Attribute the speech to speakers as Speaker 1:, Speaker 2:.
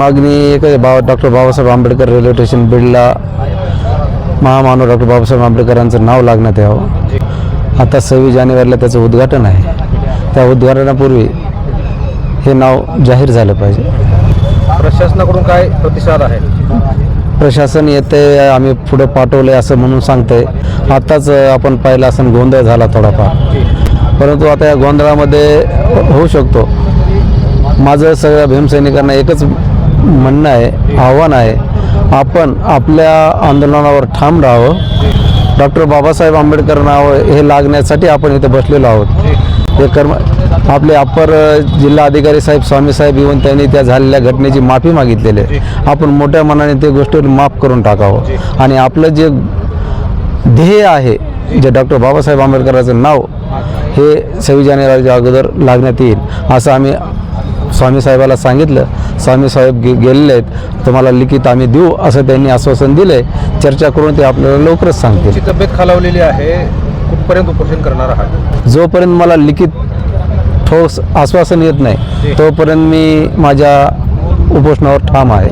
Speaker 1: मागणी एक आहे बाबा doctor Babasaheb Ambedkar railway station बीडला. महामानव डॉक्टर बाबासाहेब आंबेडकरांचं नाव लागण्यात यावं. आता सव्वीस जानेवारीला त्याचं उद्घाटन आहे. त्या उद्घाटनापूर्वी हे नाव जाहीर झालं पाहिजे.
Speaker 2: प्रशासनाकडून काय प्रतिसाद आहे?
Speaker 1: प्रशासन येते आम्ही पुढे पाठवलं असं म्हणून सांगते आत्ताच आपण पाहिलं असं गोंधळ झाला थोडाफार. परंतु आता या गोंधळामध्ये होऊ शकतो. माझं सगळ्या भीमसैनिकांना एकच म्हणणं आहे आव्हान आहे आपण आपल्या आंदोलनावर ठाम राहावं. डॉक्टर बाबासाहेब आंबेडकर नाव हे लागण्यासाठी आपण इथे बसलेलो आहोत. हे कर्म आपले अप्पर जिल्हा अधिकारी साहेब स्वामी साहेब येऊन त्यांनी त्या झालेल्या घटनेची माफी मागितलेली आहे. आपण मोठ्या मनाने ते गोष्टीवर माफ करून टाकावं. आणि आपलं जे ध्येय आहे जे डॉक्टर बाबासाहेब आंबेडकरांचं नाव हे सव्वीस जानेवारीच्या अगोदर लागण्यात येईल असं आम्ही स्वामी साहेबाला सांगितलं स्वामी साहेब गे गेलेले आहेत तुम्हाला लिखित आम्ही देऊ असं त्यांनी आश्वासन दिलं. आहे चर्चा करून ते आपल्याला लवकरच सांगतील.
Speaker 2: तब्येत खालावलेली आहे कुठपर्यंत उपोषण करणार आहात?
Speaker 1: जोपर्यंत मला लिखित ठोस आश्वासन येत नाही तोपर्यंत मी माझ्या उपोषणावर ठाम आहे.